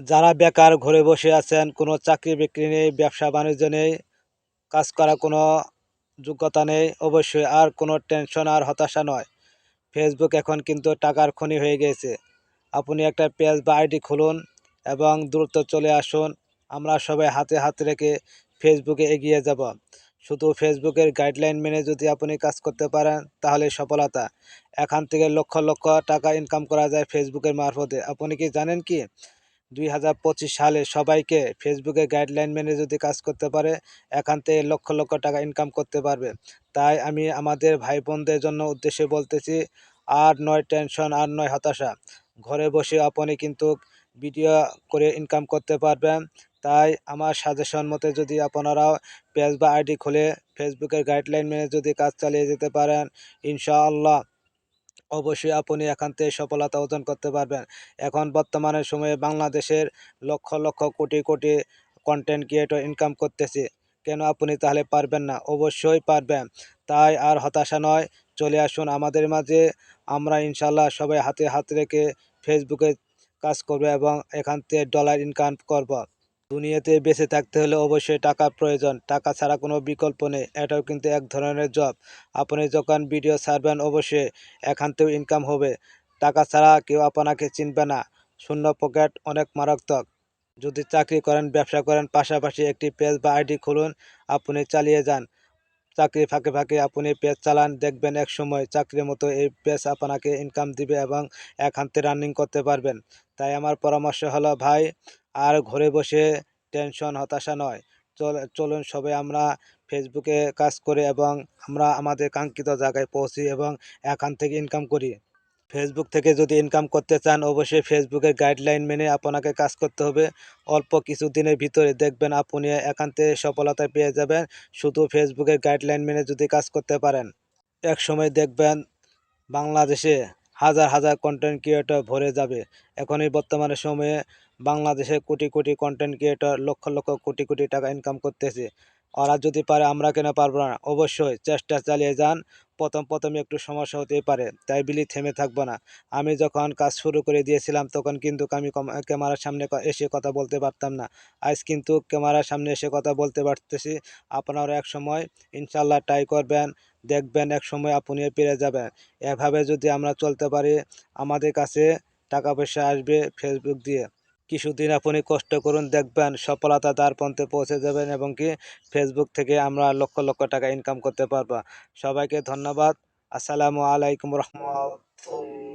যারা বেকার ঘরে বসে আছেন, কোনো চাকরি বিক্রি নেই, ব্যবসা বাণিজ্য নেই, কাজ করার কোনো যোগ্যতা নেই, অবশ্যই আর কোনো টেনশন আর হতাশা নয়। ফেসবুক এখন কিন্তু টাকার খনি হয়ে গেছে। আপনি একটা পেজ বা আইডি খুলুন এবং দ্রুত চলে আসুন। আমরা সবাই হাতে হাত রেখে ফেসবুকে এগিয়ে যাব। শুধু ফেসবুকের গাইডলাইন মেনে যদি আপনি কাজ করতে পারেন, তাহলে সফলতা। এখান থেকে লক্ষ লক্ষ টাকা ইনকাম করা যায় ফেসবুকের মারফতে। আপনি কি জানেন কি? দুই হাজার পঁচিশ সালে সবাইকে ফেসবুকে গাইডলাইন মেনে যদি কাজ করতে পারে, এখান থেকে লক্ষ লক্ষ টাকা ইনকাম করতে পারবে। তাই আমি আমাদের ভাই বোনদের জন্য উদ্দেশ্যে বলতেছি, আর নয় টেনশন আর নয় হতাশা। ঘরে বসে আপনি কিন্তু ভিডিও করে ইনকাম করতে পারবেন। তাই আমার সাজেশন মতে যদি আপনারাও পেজ বা আইডি খুলে, ফেসবুকের গাইডলাইন মেনে যদি কাজ চালিয়ে যেতে পারেন, ইনশাআল্লাহ। অবশ্যই আপনি এখান থেকে সফলতা অর্জন করতে পারবেন। এখন বর্তমানে সময়ে বাংলাদেশের lakh lakh crore crore content creator income করতেছে। কেন আপনি তাহলে পারবেন না? অবশ্যই পারবেন। তাই আর হতাশা নয়, চলে আসুন আমাদের মাঝে। আমরা ইনশাল্লাহ সবাই হাতে হাত রেখে ফেসবুকে কাজ করব এবং এখান থেকে ডলার ইনকাম করব। দুনিয়াতে বেঁচে থাকতে হলে অবশ্যই টাকার প্রয়োজন। টাকা ছাড়া কোনো বিকল্প নেই। এটাও কিন্তু এক ধরনের জব। আপনি যখন ভিডিও ছাড়বেন, অবশ্যই এখান থেকেও ইনকাম হবে। টাকা ছাড়া কেউ আপনাকে চিনবে না। শূন্য পকেট অনেক মারাত্মক। যদি চাকরি করেন, ব্যবসা করেন, পাশাপাশি একটি পেজ বা আইডি খুলুন, আপনি চালিয়ে যান। চাকরি ফাঁকে ফাঁকে আপনি পেজ চালান, দেখবেন এক সময় চাকরির মতো এই পেজ আপনাকে ইনকাম দিবে এবং এখান থেকে রানিং করতে পারবেন। তাই আমার পরামর্শ হলো, ভাই আর ঘরে বসে টেনশন, হতাশা নয়। চল, চলুন সবাই আমরা ফেসবুকে কাজ করে এবং আমরা আমাদের কাঙ্ক্ষিত জায়গায় পৌঁছি এবং এখান থেকে ইনকাম করি। ফেসবুক থেকে যদি ইনকাম করতে চান, অবশ্যই ফেসবুকের গাইডলাইন মেনে আপনাকে কাজ করতে হবে। অল্প কিছু দিনের ভিতরে দেখবেন আপনি থেকে সফলতা পেয়ে যাবেন। শুধু ফেসবুকের গাইডলাইন মেনে যদি কাজ করতে পারেন। এক সময় দেখবেন বাংলাদেশে হাজার হাজার কন্টেন্ট ক্রিয়েটর ভরে যাবে। এখন এই বর্তমানে সময়ে বাংলাদেশে কোটি কোটি কন্টেন্ট ক্রিয়েটর লক্ষ লক্ষ কোটি কোটি টাকা ইনকাম করতেছে। ওরা যদি পারে, আমরা কেন পারব না? অবশ্যই চেষ্টা চালিয়ে যান। প্রথম প্রথমে একটু সমস্যা হতেই পারে, তাই বিলি থেমে থাকব না। আমি যখন কাজ শুরু করে দিয়েছিলাম, তখন কিন্তু আমি ক্যামেরার সামনে এসে কথা বলতে পারতাম না। আজ কিন্তু ক্যামেরার সামনে এসে কথা বলতে পারতেছি। আপনারা এক সময় ইনশাল্লাহ ট্রাই করবেন, দেখবেন এক সময় আপনিও পেরে যাবেন। এভাবে যদি আমরা চলতে পারি, আমাদের কাছে টাকা পয়সা আসবে ফেসবুক দিয়ে। কিছুদিন আপনি কষ্ট করুন, দেখবেন সফলতা তার পন্থে পৌঁছে যাবেন এবং কি ফেসবুক থেকে আমরা লক্ষ লক্ষ টাকা ইনকাম করতে পারব। সবাইকে ধন্যবাদ। আসসালামু আলাইকুম রহমতুল্লাহ